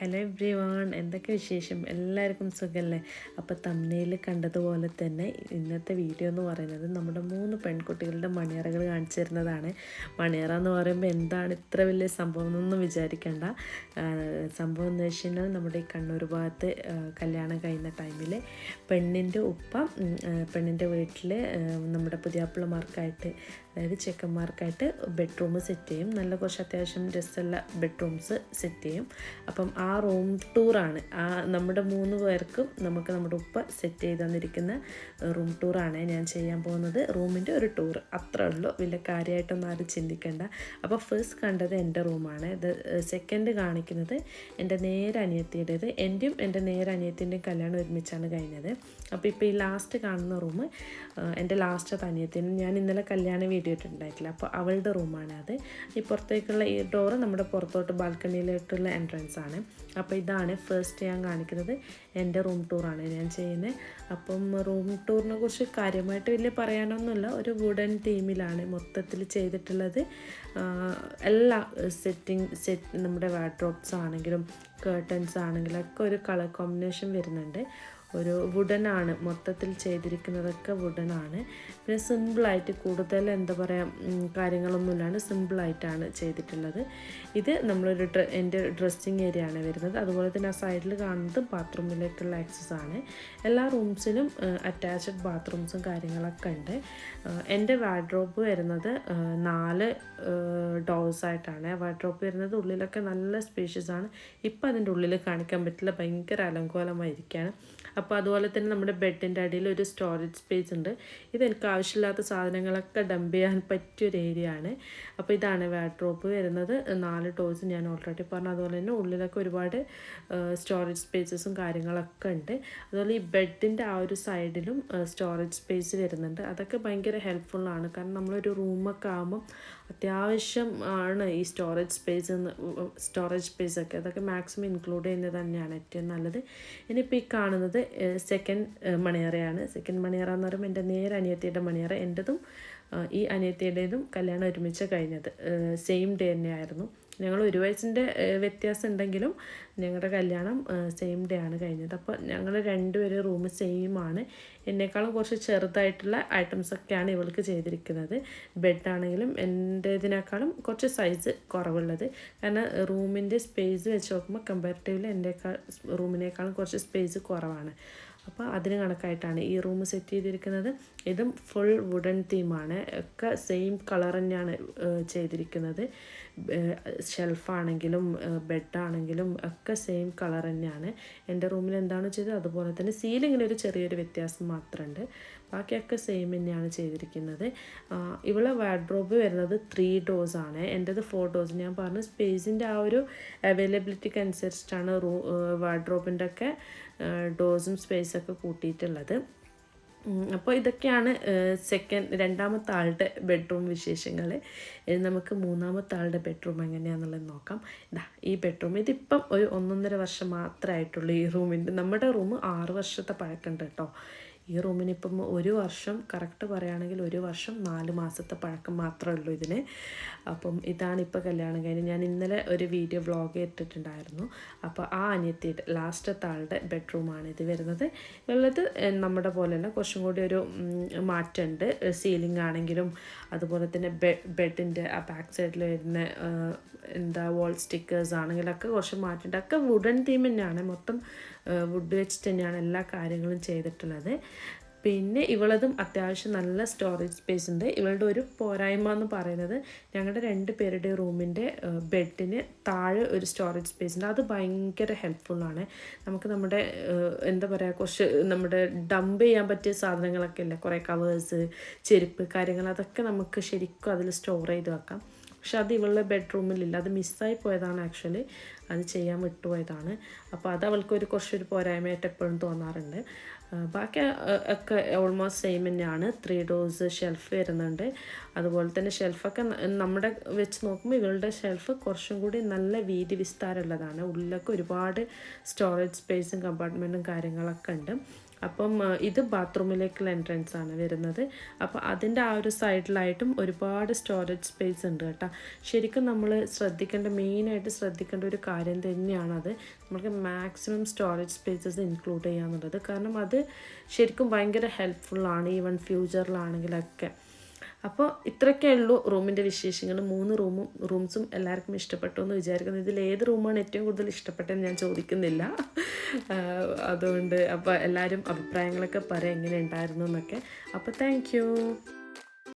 Hello every one എന്തൊക്കെ വിശേഷം? എല്ലാവർക്കും സുഖമല്ലേ അപ്പോൾ തമ്മനയിൽ കണ്ടതുപോലെ തന്നെ ഇന്നത്തെ വീഡിയോ എന്ന് പറയുന്നത് നമ്മുടെ മൂന്ന് പെൺകുട്ടികളുടെ മണിയറകൾ കാണിച്ചു തരുന്നതാണ്. മണിയറ എന്ന് പറയുമ്പോൾ എന്താണ് ഇത്ര വലിയ സംഭവം എന്നൊന്നും വിചാരിക്കേണ്ട. സംഭവം എന്ന് വെച്ച് കഴിഞ്ഞാൽ നമ്മുടെ ഈ കണ്ണൂർ ഭാഗത്ത് കല്യാണം കഴിയുന്ന ടൈമിൽ പെണ്ണിന്റെ ഉപ്പ പെണ്ണിന്റെ വീട്ടിൽ നമ്മുടെ പുതിയാപ്പിളമാർക്കായിട്ട് അതായത് ചെക്കന്മാർക്കായിട്ട് ബെഡ്റൂം സെറ്റ് ചെയ്യും. നല്ല കുറച്ച് അത്യാവശ്യം രസമുള്ള ബെഡ്റൂംസ് സെറ്റ് ചെയ്യും. അപ്പം ആ റൂം ടൂറാണ് ആ നമ്മുടെ മൂന്ന് പേർക്കും നമുക്ക് നമ്മുടെ ഉപ്പ സെറ്റ് ചെയ്ത് തന്നിരിക്കുന്ന റൂം ടൂറാണ് ഞാൻ ചെയ്യാൻ പോകുന്നത്. റൂമിന്റെ ഒരു ടൂർ. അത്രേ ഉള്ളൂ. വലിയ കാര്യമായിട്ടൊന്നും ആരും ചിന്തിക്കേണ്ട. അപ്പോൾ ഫസ്റ്റ് കണ്ടത് എന്റെ റൂമാണ് ഇത് സെക്കൻഡ് കാണിക്കുന്നത് എന്റെ നേരെ അനിയത്തിയുടേത്. എന്റെയും എന്റെ നേരെ അനിയത്തിന്റെയും കല്യാണം ഒരുമിച്ചാണ് കഴിഞ്ഞത്. അപ്പോൾ ഇപ്പോൾ ഈ ലാസ്റ്റ് കാണുന്ന റൂം എന്റെ ലാസ്റ്റത്തെ അനിയത്തിന് ഞാൻ ഇന്നലെ കല്യാണ ഇട്ടിട്ടുണ്ടായിട്ടില്ല അപ്പോൾ അവളുടെ റൂമാണ് അത്. ഈ പുറത്തേക്കുള്ള ഈ ഡോറ് നമ്മുടെ പുറത്തോട്ട് ബാൽക്കണിയിലോട്ടുള്ള എൻട്രൻസ് ആണ്. അപ്പോൾ ഇതാണ് ഫസ്റ്റ് ഞാൻ കാണിക്കുന്നത് എന്റെ റൂം ടൂറാണ് ഞാൻ ചെയ്യുന്നത്. അപ്പം റൂം ടൂറിനെ കുറിച്ച് കാര്യമായിട്ട് വലിയ പറയാനൊന്നുമില്ല. ഒരു വുഡൻ തീമിലാണ് മൊത്തത്തിൽ ചെയ്തിട്ടുള്ളത്. എല്ലാ സെറ്റിംഗ് സെറ്റ് നമ്മുടെ വാഡ്രോപ്സ് ആണെങ്കിലും കേർട്ടൻസ് ആണെങ്കിലും ഒക്കെ ഒരു കളർ കോമ്പിനേഷൻ വരുന്നുണ്ട്. ഒരു വുഡനാണ് മൊത്തത്തിൽ ചെയ്തിരിക്കുന്നതൊക്കെ വുഡനാണ് പിന്നെ സിമ്പിളായിട്ട് കൂടുതൽ എന്താ പറയുക കാര്യങ്ങളൊന്നുമില്ലാണ്ട് സിമ്പിളായിട്ടാണ് ചെയ്തിട്ടുള്ളത്. ഇത് നമ്മളൊരു എന്റെ ഡ്രസ്സിങ് ഏരിയ ആണ് വരുന്നത്. അതുപോലെ തന്നെ ആ സൈഡിൽ കാണുന്നത് ബാത്റൂമിലേക്കുള്ള ആക്സസ് ആണ്. എല്ലാ റൂംസിനും അറ്റാച്ച്ഡ് ബാത്റൂംസും കാര്യങ്ങളൊക്കെ ഉണ്ട്. എന്റെ വാർഡ്രോബ് വരുന്നത് നാല് ഡോസ് ആയിട്ടാണ്. വാർഡ്രോബ് വരുന്നത് ഉള്ളിലൊക്കെ നല്ല സ്പേഷ്യസ് ആണ്. ഇപ്പം അതിന്റെ ഉള്ളിൽ കാണിക്കാൻ പറ്റില്ല. ഭയങ്കര അലങ്കോലമായിരിക്കുകയാണ് അപ്പോൾ അതുപോലെ തന്നെ നമ്മുടെ ബെഡിന്റെ അടിയിൽ ഒരു സ്റ്റോറേജ് സ്പേസ് ഉണ്ട്. ഇത് എനിക്ക് ആവശ്യമില്ലാത്ത സാധനങ്ങളൊക്കെ ഡംപ് ചെയ്യാൻ പറ്റിയൊരു ഏരിയ ആണ്. അപ്പോൾ ഇതാണ് വാർഡ്രോപ്പ് വരുന്നത്. നാല് ടോസ് ഞാൻ ഓൾറെഡി പറഞ്ഞു. അതുപോലെ തന്നെ ഉള്ളിലൊക്കെ ഒരുപാട് സ്റ്റോറേജ് സ്പേസസും കാര്യങ്ങളൊക്കെ ഉണ്ട്. അതുപോലെ ഈ ബെഡിന്റെ ആ ഒരു സൈഡിലും സ്റ്റോറേജ് സ്പേസ് വരുന്നുണ്ട്. അതൊക്കെ ഭയങ്കര ഹെൽപ്ഫുള്ളാണ് കാരണം നമ്മളൊരു റൂമൊക്കെ ആകുമ്പം അത്യാവശ്യം ആണ് ഈ സ്റ്റോറേജ് സ്പേസ് സ്റ്റോറേജ് സ്പേസ് ഒക്കെ. അതൊക്കെ മാക്സിമം ഇൻക്ലൂഡ് ചെയ്യുന്നത് തന്നെയാണ് ഏറ്റവും നല്ലത്. ഇനിയിപ്പോൾ ഈ കാണുന്നത് സെക്കൻഡ് മണിയറയാണ്. സെക്കൻഡ് മണിയറ എന്ന് പറയുമ്പോൾ എന്റെ നേരെ അനിയത്തിയുടെ മണിയറ എന്റെതും ഈ അനിയത്തിയുടേതും കല്യാണം ഒരുമിച്ച് കഴിഞ്ഞത്. സെയിം ഡേ തന്നെയായിരുന്നു. ഞങ്ങൾ ഒരു വയസ്സിന്റെ വ്യത്യാസം ഉണ്ടെങ്കിലും ഞങ്ങളുടെ കല്യാണം സെയിം ഡേ ആണ് കഴിഞ്ഞത്. അപ്പോൾ ഞങ്ങൾ രണ്ടുപേരും റൂം സെയിം ആണ്. എന്നെക്കാളും കുറച്ച് ചെറുതായിട്ടുള്ള ഐറ്റംസ് ഒക്കെയാണ് ഇവൾക്ക് ചെയ്തിരിക്കുന്നത്. ബെഡാണെങ്കിലും എന്റേതിനേക്കാളും കുറച്ച് സൈസ് കുറവുള്ളത്. കാരണം റൂമിന്റെ സ്പേസ് വെച്ച് നോക്കുമ്പോൾ കമ്പാരിറ്റീവ്ലി എന്റെക്കാൾ റൂമിനേക്കാളും കുറച്ച് സ്പേസ് കുറവാണ്. അപ്പോൾ അതിന് കണക്കായിട്ടാണ് ഈ റൂം സെറ്റ് ചെയ്തിരിക്കുന്നത്. ഇതും ഫുൾ വുഡൻ തീമാണ് ഒക്കെ സെയിം കളർ തന്നെയാണ് ചെയ്തിരിക്കുന്നത്. ഷെൽഫാണെങ്കിലും ബെഡാണെങ്കിലും ഒക്കെ സെയിം കളർ തന്നെയാണ്. എന്റെ റൂമിൽ എന്താണ് ചെയ്തത് അതുപോലെ തന്നെ സീലിങ്ങിന് ഒരു ചെറിയൊരു വ്യത്യാസം മാത്രമുണ്ട്. ബാക്കിയൊക്കെ സെയിം തന്നെയാണ് ചെയ്തിരിക്കുന്നത്. ഇവിടെ വാർഡ്രോബ് വരുന്നത് ത്രീ ഡോസ് ആണ്. എന്റെത് ഫോർ ഡോസ് ഞാൻ പറഞ്ഞു സ്പേസിന്റെ ആ ഒരു അവൈലബിലിറ്റിക്ക് അനുസരിച്ചിട്ടാണ് റൂ വാർഡ്രോബിന്റെ ഒക്കെ ഡോസും സ്പേസൊക്കെ കൂട്ടിയിട്ടുള്ളത്. അപ്പോൾ ഇതൊക്കെയാണ് സെക്കൻഡ് രണ്ടാമത്തെ ആളുടെ ബെഡ്റൂം വിശേഷങ്ങൾ ഇനി നമുക്ക് മൂന്നാമത്തെ ആളുടെ ബെഡ്റൂം എങ്ങനെയാണെന്നുള്ളത് നോക്കാം. ഇതാ ഈ ബെഡ്റൂം ഇതിപ്പം ഒരു ഒന്നൊന്നര വർഷം മാത്രമായിട്ടുള്ളൂ ഈ റൂമിന്റെ നമ്മുടെ റൂം ആറ് വർഷത്തെ പഴക്കമുണ്ട് കേട്ടോ. ഈ റൂമിനിപ്പം ഒരു വർഷം കറക്റ്റ് പറയുകയാണെങ്കിൽ ഒരു വർഷം നാല് മാസത്തെ പഴക്കം മാത്രമേ ഉള്ളൂ ഇതിന്. അപ്പം ഇതാണ് ഇപ്പോൾ കല്യാണം കഴിഞ്ഞ് ഞാൻ ഇന്നലെ ഒരു വീഡിയോ വ്ളോഗ് ഇട്ടിട്ടുണ്ടായിരുന്നു. അപ്പോൾ ആ അനിയത്തിയുടെ ലാസ്റ്റത്തെ ആളുടെ ബെഡ്റൂമാണ് ഇത് വരുന്നത്. ഉള്ളത് നമ്മുടെ നമ്മുടെ പോലെയല്ല കുറച്ചും കൂടി ഒരു മാറ്റമുണ്ട്. സീലിംഗ് ആണെങ്കിലും അതുപോലെ തന്നെ ബെ ബെഡിന്റെ ആ ബാക്ക് സൈഡിൽ വരുന്ന എന്താ വോൾ സ്റ്റിക്കേഴ്സ് ആണെങ്കിലൊക്കെ കുറച്ച് മാറ്റമുണ്ട്. ഒക്കെ വുഡൻ തീം തന്നെയാണ്. മൊത്തം വുഡ് വെച്ചിട്ട് തന്നെയാണ് എല്ലാ കാര്യങ്ങളും ചെയ്തിട്ടുള്ളത്. പിന്നെ ഇവളതും അത്യാവശ്യം നല്ല സ്റ്റോറേജ് സ്പേസ് ഉണ്ട്. ഇവളുടെ ഒരു പോരായ്മ എന്ന് പറയുന്നത് ഞങ്ങളുടെ രണ്ട് പേരുടെ റൂമിന്റെ ബെഡിന് താഴെ ഒരു സ്റ്റോറേജ് സ്പേസ് ഉണ്ട്. അത് ഭയങ്കര ഹെൽപ്ഫുള്ളാണ് നമുക്ക് നമ്മുടെ എന്താ പറയുക കുറച്ച് നമ്മുടെ ഡംപ് ചെയ്യാൻ പറ്റിയ സാധനങ്ങളൊക്കെ ഇല്ല? കുറേ കവേഴ്സ് ചെരുപ്പ് കാര്യങ്ങൾ അതൊക്കെ നമുക്ക് ശരിക്കും അതിൽ സ്റ്റോർ ചെയ്ത് വെക്കാം. പക്ഷെ അത് ഇവളുടെ ബെഡ്റൂമിലില്ല. അത് മിസ്സായി പോയതാണ് ആക്ച്വലി. അത് ചെയ്യാൻ വിട്ടുപോയതാണ് അപ്പോൾ അത് അവൾക്ക് ഒരു കുറച്ചൊരു പോരായ്മയായിട്ട് എപ്പോഴും തോന്നാറുണ്ട്. ബാക്കി ഒക്കെ ഓൾമോസ്റ്റ് സെയിം തന്നെയാണ്. ത്രീ ഡോസ് ഷെൽഫ് വരുന്നുണ്ട്. അതുപോലെ തന്നെ ഷെൽഫൊക്കെ നമ്മുടെ വെച്ച് നോക്കുമ്പോൾ ഇവളുടെ ഷെൽഫ് കുറച്ചും കൂടി നല്ല വീതി വിസ്താരമുള്ളതാണ്. ഉള്ളിലൊക്കെ ഒരുപാട് സ്റ്റോറേജ് സ്പേസും കമ്പാർട്ട്മെന്റും കാര്യങ്ങളൊക്കെ ഉണ്ട്. അപ്പം ഇത് ബാത്റൂമിലേക്കുള്ള എൻട്രൻസ് ആണ് വരുന്നത്. അപ്പോൾ അതിന്റെ ആ ഒരു സൈഡിലായിട്ടും ഒരുപാട് സ്റ്റോറേജ് സ്പേസ് ഉണ്ട് കേട്ടോ. ശരിക്കും നമ്മൾ ശ്രദ്ധിക്കേണ്ട മെയിനായിട്ട് ശ്രദ്ധിക്കേണ്ട ഒരു കാര്യം തന്നെയാണത്. നമുക്ക് മാക്സിമം സ്റ്റോറേജ് സ്പേസസ് ഇൻക്ലൂഡ് ചെയ്യാന്നുള്ളത്. കാരണം അത് ശരിക്കും ഭയങ്കര ഹെൽപ്ഫുള്ളാണ് ഈവൻ ഫ്യൂച്ചറിലാണെങ്കിലൊക്കെ അപ്പോൾ ഇത്രയൊക്കെ ഉള്ളൂ റൂമിന്റെ വിശേഷങ്ങൾ മൂന്ന് റൂമും റൂംസും എല്ലാവർക്കും ഇഷ്ടപ്പെട്ടു എന്ന് വിചാരിക്കുന്നു. ഇതിൽ ഏത് റൂമാണ് ഏറ്റവും കൂടുതൽ ഇഷ്ടപ്പെട്ടതെന്ന് ഞാൻ ചോദിക്കുന്നില്ല. അതുകൊണ്ട് അപ്പോൾ എല്ലാവരും അഭിപ്രായങ്ങളൊക്കെ പറയാം എങ്ങനെ ഉണ്ടായിരുന്നു എന്നൊക്കെ. അപ്പോൾ താങ്ക്